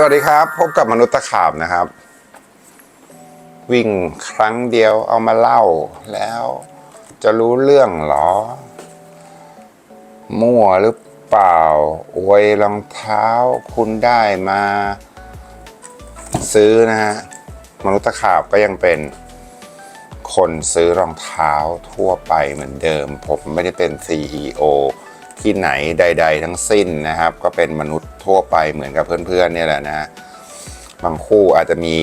สวัสดีครับ พบกับมนุษย์ตะขาบนะครับ วิ่งครั้งเดียวเอามาเล่า แล้วจะรู้เรื่องหรอ มั่วหรือเปล่า อวยรองเท้าคุณได้มา ซื้อนะฮะมนุษย์ตะขาบก็ยังเป็นคนซื้อรองเท้าทั่วไปเหมือนเดิม ผมไม่ได้เป็น CEO ที่ไหนใด ๆ ทั้งสิ้นนะครับ ก็เป็นมนุษย์ทั่วไปเหมือนกับเพื่อนๆเนี่ยแหละนะบางคู่อาจจะมี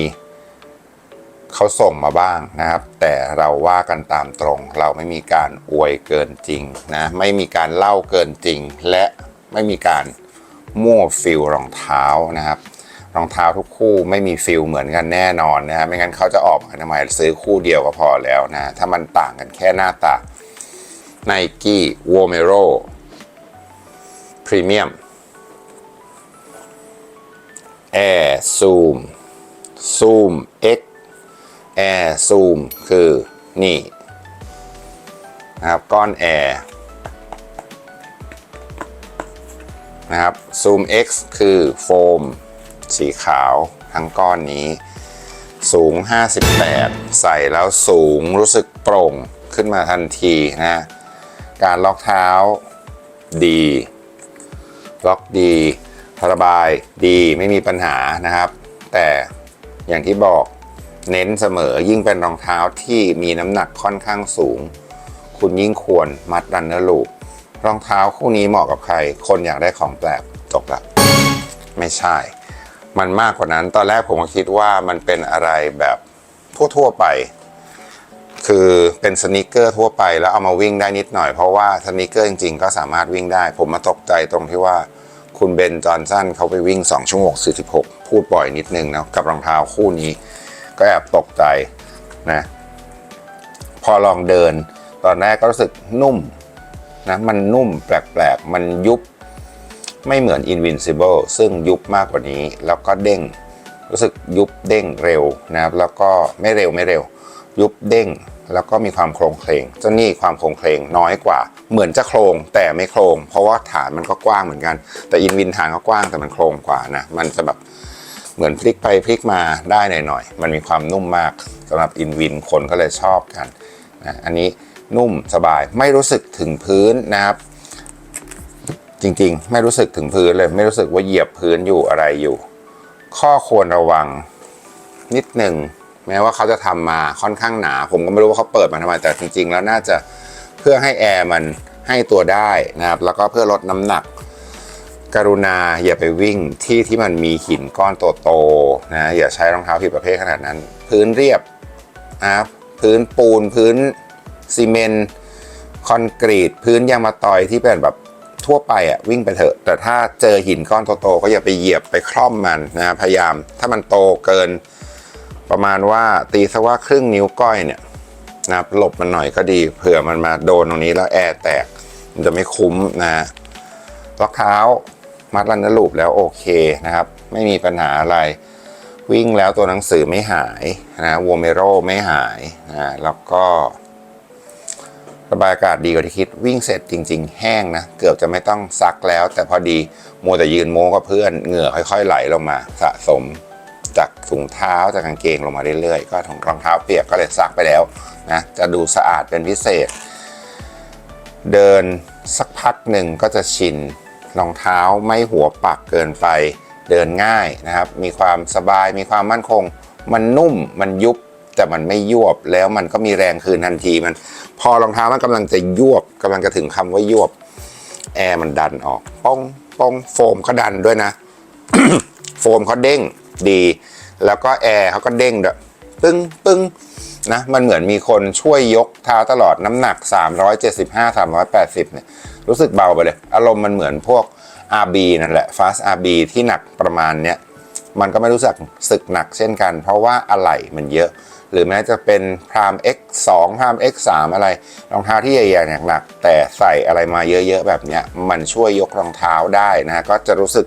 เขาส่งมาบ้างนะครับ แต่เราว่ากันตามตรง เราไม่มีการอวยเกินจริงนะไม่มีการเล่าเกินจริง และไม่มีการมั่วฟิลรองเท้านะครับรองเท้าทุกคู่ไม่มีฟิลเหมือนกันแน่นอนนะฮะไม่งั้นเขาจะออกมาทำไมซื้อคู่เดียวก็พอแล้วนะ ถ้ามันต่างกันแค่หน้าตาไนกี้วอเมโร Nike Vomero Premium Air Zoom Zoom X Air Zoom คือนี่นะครับก้อนแอร์นะครับ Zoom X คือโฟม สีขาวทั้งก้อนนี้สูง 58 ใส่แล้วสูงรู้สึกโปร่งขึ้นมาทันทีนะ การล็อกเท้าดี ล็อกดีระบายดีไม่มีปัญหานะครับ แต่อย่างที่บอกเน้นเสมอยิ่งเป็นรองเท้าที่มีน้ำหนักค่อนข้างสูง คุณยิ่งควรมัดรันเนอร์ลูปรองเท้าคู่นี้เหมาะกับใคร คนอยากได้ของแปลกจบละไม่ใช่ มันมากกว่านั้นตอนแรกผมก็คิดว่ามันเป็นอะไรแบบทั่วๆไป คือเป็นสนิเกอร์ทั่วไปแล้วเอามาวิ่งได้นิดหน่อยเพราะว่าสนิเกอร์จริงๆ ก็สามารถวิ่งได้ ผมมาตกใจตรงที่ว่าคุณเบนจอห์นสันเขาไปวิ่ง2ชั่วโมง46 พูดบ่อยนิดนึงนะกับรองเท้าคู่นี้ ก็แอบตกใจนะพอลองเดิน ตอนแรกก็รู้สึกนุ่มนะมันนุ่มแปลกๆ มันยุบไม่เหมือน Invincible ซึ่งยุบมากกว่านี้ แล้วก็เด้ง รู้สึกยุบเด้งเร็วนะครับ แล้วก็ไม่เร็วไม่เร็ว ยุบเด้ง แล้วก็มีความโครงเคลงเจ้านี่ความโครงเคลงน้อยกว่า เหมือนจะโครงแต่ไม่โครง เพราะว่าฐานมันก็กว้างเหมือนกัน แต่อินวินฐานก็กว้างแต่มันโครงกว่านะมันจะแบบเหมือนพลิกไปพลิกมาได้หน่อยๆมันมีความนุ่มมากสำหรับอินวินคนก็เลยชอบกันนะอันนี้นุ่มสบายไม่รู้สึกถึงพื้นนะครับจริงๆ ไม่รู้สึกถึงพื้นเลย ไม่รู้สึกว่าเหยียบพื้นอยู่อะไรอยู่ ข้อควรระวังนิดหนึ่ง แม้ว่าเขาจะทำมาค่อนข้างหนา ผมก็ไม่รู้ว่าเขาเปิดมาทำไมแต่จริง ๆ แล้วน่าจะเพื่อให้แอร์มันให้ตัวได้นะครับ แล้วก็เพื่อลดน้ำหนัก กรุณาอย่าไปวิ่งที่ที่มันมีหินก้อนโตๆนะอย่าใช้รองเท้าผิดประเภทขนาดนั้น พื้นเรียบนะครับพื้นปูนพื้นซีเมนต์คอนกรีต พื้นยางมะตอยที่เป็นแบบทั่วไปอะวิ่งไปเถอะ แต่ถ้าเจอหินก้อนโตๆก็อย่าไปเหยียบไปคล่อมมันนะพยายามถ้ามันโตเกิน ประมาณว่าตีซะว่าครึ่งนิ้วก้อยเนี่ยนะครับหลบมันหน่อยก็ดีเผื่อมันมาโดนตรงนี้แล้วแอร์แตก มันจะไม่คุ้มนะรองเท้ามัดรันนลูปแล้วโอเคนะครับ ไม่มีปัญหาอะไร วิ่งแล้วตัวหนังสือไม่หายนะวอเมโรไม่หายนะแล้วก็ระบายอากาศดีกว่าที่คิดวิ่งเสร็จจริง ๆ แห้งนะ เกือบจะไม่ต้องซักแล้ว แต่พอดีมัวแต่ยืนโม้กับเพื่อนเหงื่อค่อย ๆ ไหลลงมาสะสม จากถุงเท้าจากกางเกงลงมาเรื่อยๆ ก็ถุงรองเท้าเปียกก็เลยซักไปแล้วนะจะดูสะอาดเป็นพิเศษ เดินสักพักหนึ่งก็จะชินรองเท้าไม่หัวปักเกินไปเดินง่ายนะครับ มีความสบายมีความมั่นคง มันนุ่มมันยุบแต่มันไม่ยวบแล้วมันก็มีแรงคืนทันทีมัน พอรองเท้ามันกำลังจะยวบกำลังจะถึงคำว่ายวบแอร์มันดันออกป้องป้องโฟมก็ดันด้วยนะ โฟมเขาเด้ง ดี แล้วก็แอร์เขาก็เด้งด้วยปึ้งปึ้งนะมันเหมือนมีคนช่วยยกเท้าตลอดน้ำหนัก 375 380เนี่ยรู้สึกเบาไปเลย อารมณ์มันเหมือนพวก RB นั่นแหละ Fast RB ที่หนักประมาณเนี้ยมันก็ไม่รู้สึกสึกหนักเช่นกัน เพราะว่าอะไหล่มันเยอะ หรือแม้จะเป็นพราม X2 พราม X3 อะไรรองเท้าที่ใหญ่ๆหนักๆแต่ใส่อะไรมาเยอะๆแบบเนี้ยมันช่วยยกรองเท้าได้นะก็จะรู้สึก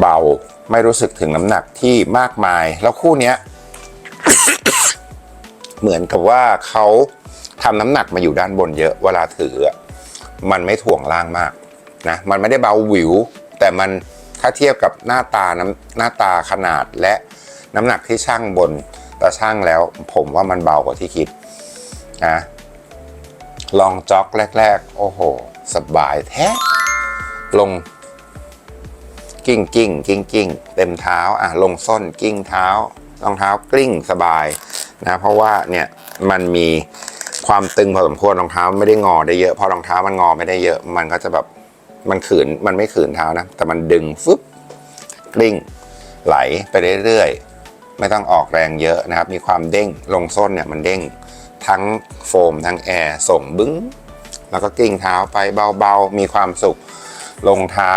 เบา ไม่รู้สึกถึงน้ำหนักที่มากมาย แล้วคู่นี้ เหมือนกับว่าเขาทำน้ำหนักมาอยู่ด้านบนเยอะเวลาถือ มันไม่ถ่วงล่างมากนะมันไม่ได้เบาหวิว แต่มันถ้าเทียบกับหน้าตาน้ำหน้าตาขนาดและน้ำหนักที่ช่างบนตาช่างแล้ว ผมว่ามันเบากว่าที่คิดนะลองจ็อกแรก ๆ โอ้โห สบายแท้ลง กิ้งกิ้งกิ้งกิ้งเต็มเท้าอะลงส้นกิ้งเท้ารองเท้ากลิ้งสบายนะเพราะว่าเนี่ยมันมีความตึงพอสมควรรองเท้าไม่ได้งอได้เยอะพอรองเท้ามันงอไม่ได้เยอะ มันก็จะแบบมันขืนมันไม่ขืนเท้านะ แต่มันดึงฟึบกลิ้งไหลไปเรื่อยๆไม่ต้องออกแรงเยอะนะครับ มีความเด้งลงส้นเนี่ยมันเด้งทั้งโฟมทั้งแอร์ส่งบึ้ง แล้วก็กิ้งเท้าไปเบาๆ มีความสุขลงเท้า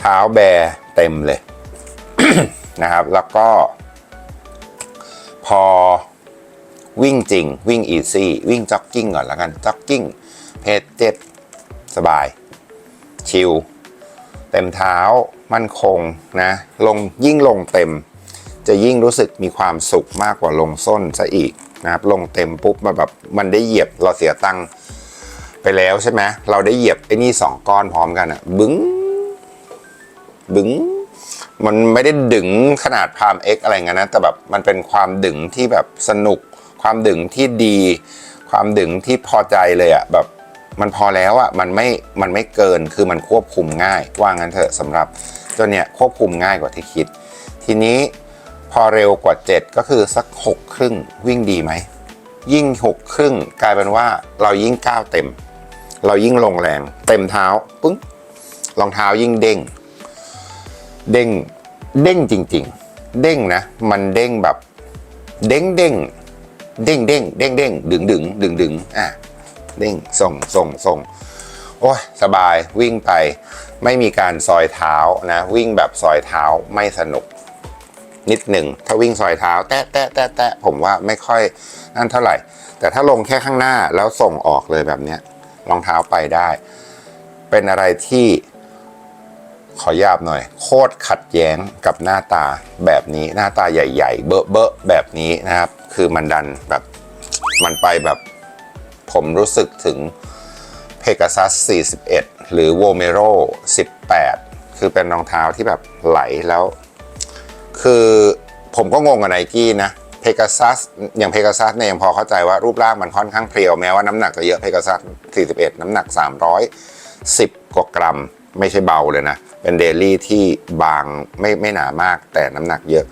เท้าแบเต็มเลยนะครับ แล้วก็ พอวิ่งจริง วิ่งอีซี่วิ่งจ็อกกิ้งก่อนแล้วกันจ็อกกิ้งเพจเจ็ดสบาย ชิลเต็มเท้ามั่นคงนะลงยิ่งลงเต็ม จะยิ่งรู้สึกมีความสุขมากกว่าลงส้นซะอีกนะครับ ลงเต็มปุ๊บมาแบบมันได้เหยียบเราเสียตังค์ไปแล้วใช่ไหมเราได้เหยียบไอ้นี่สองก้อนพร้อมกันอะบึ้ง ดึง มันไม่ได้ดึงขนาดพามเอ็กอะไรเงี้ยนะ แต่แบบมันเป็นความดึงที่แบบสนุก ความดึงที่ดี ความดึงที่พอใจเลยอะแบบมันพอแล้วอะมันไม่ มันไม่เกิน คือมันควบคุมง่าย ว่างั้นเถอะสำหรับตัวเนี้ยควบคุมง่ายกว่าที่คิด ทีนี้พอเร็วกว่า 7 ก็คือสัก 6 ครึ่งวิ่งดีไหม ยิ่ง 6 ครึ่งกลายเป็นว่าเรายิ่งก้าวเต็ม เรายิ่งลงแรง เต็มเท้าปึ้งรองเท้ายิ่งเด้ง เด้งเด้งจริง ๆ เด้งนะ มันเด้งแบบ เด้งเด้งเด้งเด้งเด้งเด้งดึงดึงดึงดึงอะเด้งส่งส่งส่งโอ้ยสบายวิ่งไป ไม่มีการซอยเท้านะ วิ่งแบบซอยเท้าไม่สนุก นิดหนึ่งถ้าวิ่งซอยเท้า แตะแตะแตะแตะผมว่าไม่ค่อยนั่นเท่าไหร่ แต่ถ้าลงแค่ข้างหน้าแล้วส่งออกเลยแบบเนี้ยรองเท้าไปได้ เป็นอะไรที่ ขอหยาบหน่อย โคตรขัดแย้งกับหน้าตาแบบนี้หน้าตาใหญ่ๆ เบอะเบอะแบบนี้นะครับ คือมันดันแบบมันไปแบบผมรู้สึกถึง Pegasus 41 หรือ Vomero 18 คือเป็นรองเท้าที่แบบไหลแล้ว คือผมก็งงกับไนกี้นะ Pegasus อย่าง Pegasus เนี่ยยังพอเข้าใจว่ารูปร่างมันค่อนข้างเพรียวแม้ว่าน้ำหนักจะเยอะ Pegasus 41 น้ำหนัก 310 กว่ากรัม ไม่ใช่เบาเลยนะ เป็นเดลี่ที่บางไม่ไม่หนามาก แต่น้ำหนักเยอะ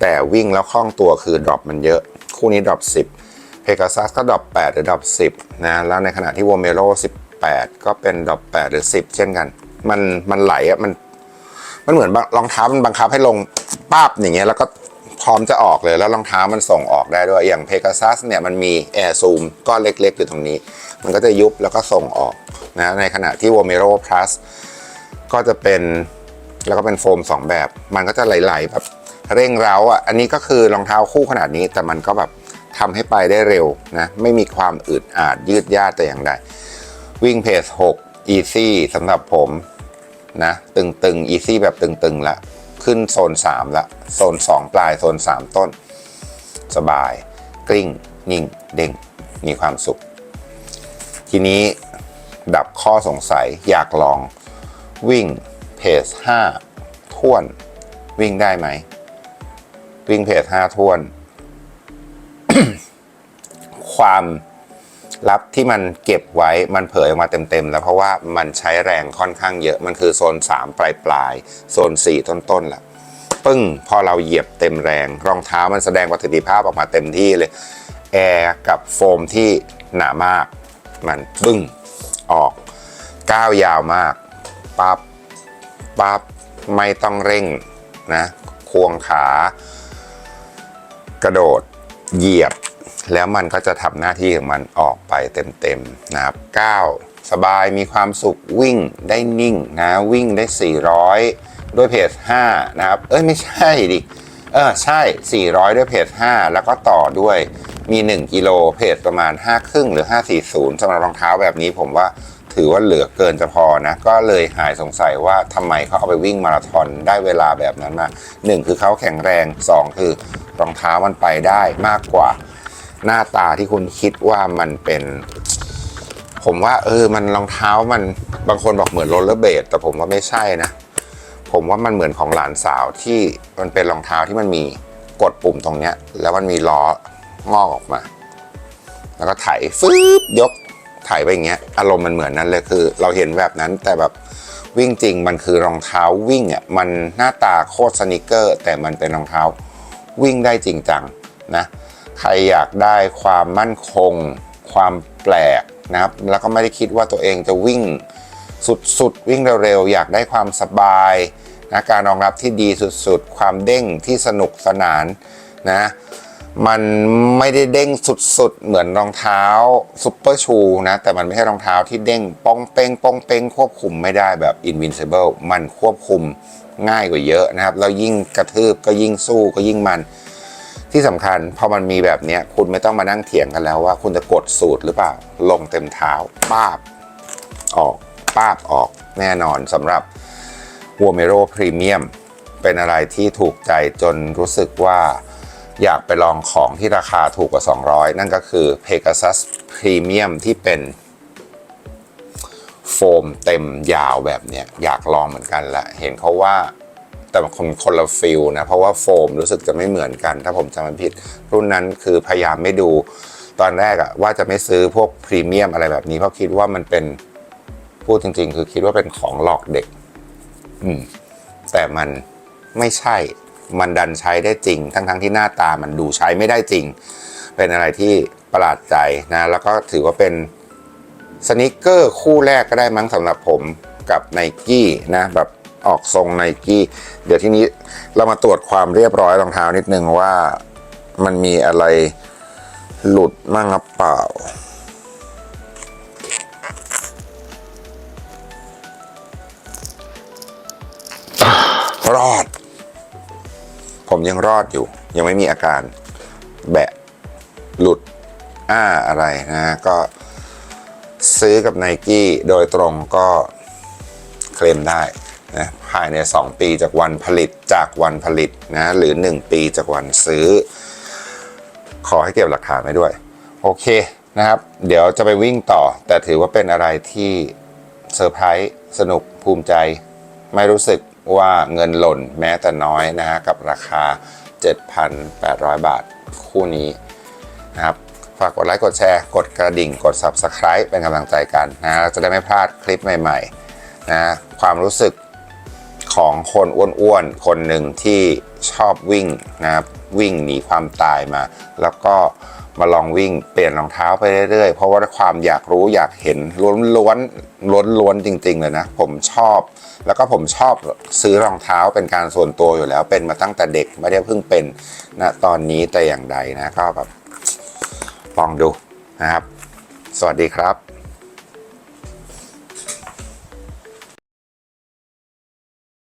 แต่วิ่งแล้วคล่องตัวคือดรอปมันเยอะ คู่นี้ดรอป10เพกาซัสก็ดรอป8หรือดรอป10นะแล้วในขณะที่วอเมโร18 ก็เป็นดรอป8หรือ 10 เช่นกัน มันมันไหลอะมันมันเหมือนรองเท้ามันบังคับให้ลงป้าบอย่างเงี้ยแล้วก็พร้อมจะออกเลยแล้วรองเท้ามันส่งออกได้ด้วย อย่างเพกาซัสเนี่ยมันมีแอร์ซูมก้อนเล็กๆอยู่ตรงนี้ มันก็จะยุบแล้วก็ส่งออกนะในขณะที่วอเมโร plus ก็จะเป็นแล้วก็เป็นโฟม 2 แบบ มันก็จะไหลๆแบบเร่งเร้าอะอันนี้ก็คือรองเท้าคู่ขนาดนี้ แต่มันก็แบบทำให้ไปได้เร็วนะไม่มีความอึดอาดยืดยาดแต่อย่างใดวิ่งเพจ6 easy สำหรับผมนะตึงๆ easy แบบตึงๆละขึ้นโซน 3 ละ โซน 2 ปลายโซน 3 ต้น สบาย กลิ้ง นิ่ง เด้ง มีความสุข ทีนี้ดับข้อสงสัยอยากลอง วิ่งเพจ5ท่วน วิ่งได้ไหม วิ่งเพจ5ท่วน ความลับที่มันเก็บไว้มันเผยออกมาเต็มๆ แล้วเพราะว่ามันใช้แรงค่อนข้างเยอะมันคือโซน 3 ปลายปลายๆโซน 4 ต้นๆแหละปึ้ง พอเราเหยียบเต็มแรง รองเท้ามันแสดงประสิทธิภาพออกมาเต็มที่เลย แอร์กับโฟมที่หนามาก มันปึ้ง ออกก้าวยาวมาก ปั๊บปั๊บไม่ต้องเร่งนะควงขากระโดดเหยียบ แล้วมันก็จะทำหน้าที่ของมันออกไปเต็มๆนะครับก้าวสบายมีความสุขวิ่งได้นิ่งนะวิ่งได้ 400 ด้วยเพจ5นะครับ เอ้ยไม่ใช่ดิเออใช่ 400 ด้วยเพจ5แล้วก็ต่อด้วยมี 1 กิโลเพจประมาณ 5 ครึ่งหรือ 540สำหรับรองเท้าแบบนี้ผมว่า ถือว่าเหลือเกินจะพอนะ ก็เลยหายสงสัยว่าทำไมเขาเอาไปวิ่งมาราธอนได้เวลาแบบนั้นมา1คือเขาแข็งแรง 2 คือรองเท้ามันไปได้มากกว่า หน้าตาที่คุณคิดว่ามันเป็น ผมว่า เออมันรองเท้ามันบางคนบอกเหมือนโรลเลอร์เบลดแต่ผมว่าไม่ใช่นะ ผมว่ามันเหมือนของหลานสาวที่มันเป็นรองเท้าที่มันมีกดปุ่มตรงเนี้ย แล้วมันมีล้องอกออกมา แล้วก็ไถฟืบยก ไถไปอย่างเงี้ยอารมณ์มันเหมือนนั้นเลยคือ เราเห็นแบบนั้นแต่แบบวิ่งจริงมันคือรองเท้าวิ่งอะมันหน้าตาโคตรสนิเกอร์ แต่มันเป็นรองเท้าวิ่งได้จริงจังนะใครอยากได้ความมั่นคง ความแปลกนะครับแล้วก็ไม่ได้คิดว่าตัวเองจะวิ่งสุดๆ วิ่งเร็วๆ อยากได้ความสบายนะการรองรับที่ดีสุดๆ ความเด้งที่สนุกสนานนะ มันไม่ได้เด้งสุดๆ เหมือนรองเท้าซุปเปอร์ชูนะ แต่มันไม่ใช่รองเท้าที่เด้งป้องเป้งป้องเป้งควบคุมไม่ได้แบบ invincible มันควบคุมง่ายกว่าเยอะนะครับ แล้วยิ่งกระทืบก็ยิ่งสู้ก็ยิ่งมัน ที่สำคัญพอมันมีแบบนี้คุณไม่ต้องมานั่งเถียงกันแล้วว่าคุณจะกดสูตรหรือเปล่า ลงเต็มเท้าป้าบ ออกป้าบออกแน่นอนสำหรับ w o m e r o Premium เป็นอะไรที่ถูกใจจนรู้สึกว่า อยากไปลองของที่ราคาถูกกว่า 200 นั่นก็คือ Pegasus Premium ที่เป็นโฟมเต็มยาวแบบเนี้ยอยากลองเหมือนกันแหละเห็นเขาว่าแต่คนคนละฟิลนะเพราะว่าโฟมรู้สึกจะไม่เหมือนกัน ถ้าผมจำไม่ผิด รุ่นนั้นคือพยายามไม่ดูตอนแรกอะว่าจะไม่ซื้อพวกพรีเมียมอะไรแบบนี้ เพราะคิดว่ามันเป็นพูดจริง ๆ คือคิดว่าเป็นของหลอกเด็ก อืมแต่มันไม่ใช่ มันดันใช้ได้จริง ทั้งๆที่หน้าตามันดูใช้ไม่ได้จริง เป็นอะไรที่ประหลาดใจนะ แล้วก็ถือว่าเป็นสนิเกอร์คู่แรกก็ได้มั้งสำหรับผมกับไนกี้นะแบบออกทรงไนกี้เดี๋ยวทีนี้เรามาตรวจความเรียบร้อยรองเท้านิดนึงว่ามันมีอะไรหลุดมั่งหรือเปล่า รอด ผมยังรอดอยู่ ยังไม่มีอาการแบะหลุดอ้าอะไรนะก็ซื้อกับ n i กี้โดยตรงก็เคลมได้นะภายใน 2 ปีจากวันผลิตจากวันผลิตนะหรือ 1 ปีจากวันซื้อ ขอให้เก็บหลักฐานไว้ด้วย โอเคนะครับ เดี๋ยวจะไปวิ่งต่อ แต่ถือว่าเป็นอะไรที่เซอร์ไพรส์สนุกภูมิใจ ไม่รู้สึก ว่าเงินหล่นแม้แต่น้อยนะฮะกับราคา 7,800 บาทคู่นี้นะครับฝากกดไลค์กดแชร์ กดกระดิ่งกด Subscribe เป็นกำลังใจกันนะเราจะได้ไม่พลาดคลิปใหม่ๆนะความรู้สึกของคนอ้วนๆ คนหนึ่งที่ชอบวิ่งนะครับ วิ่งหนีความตายมา แล้วก็มาลองวิ่งเปลี่ยนรองเท้าไปเรื่อยๆ เพราะว่าความอยากรู้อยากเห็นล้วนๆล้วนๆจริง ๆ เลยนะ ผมชอบ แล้วก็ผมชอบซื้อรองเท้าเป็นการส่วนตัวอยู่แล้ว เป็นมาตั้งแต่เด็กไม่ได้เพิ่งเป็นนะตอนนี้แต่อย่างใดนะก็แบบลองดูนะครับ สวัสดีครับ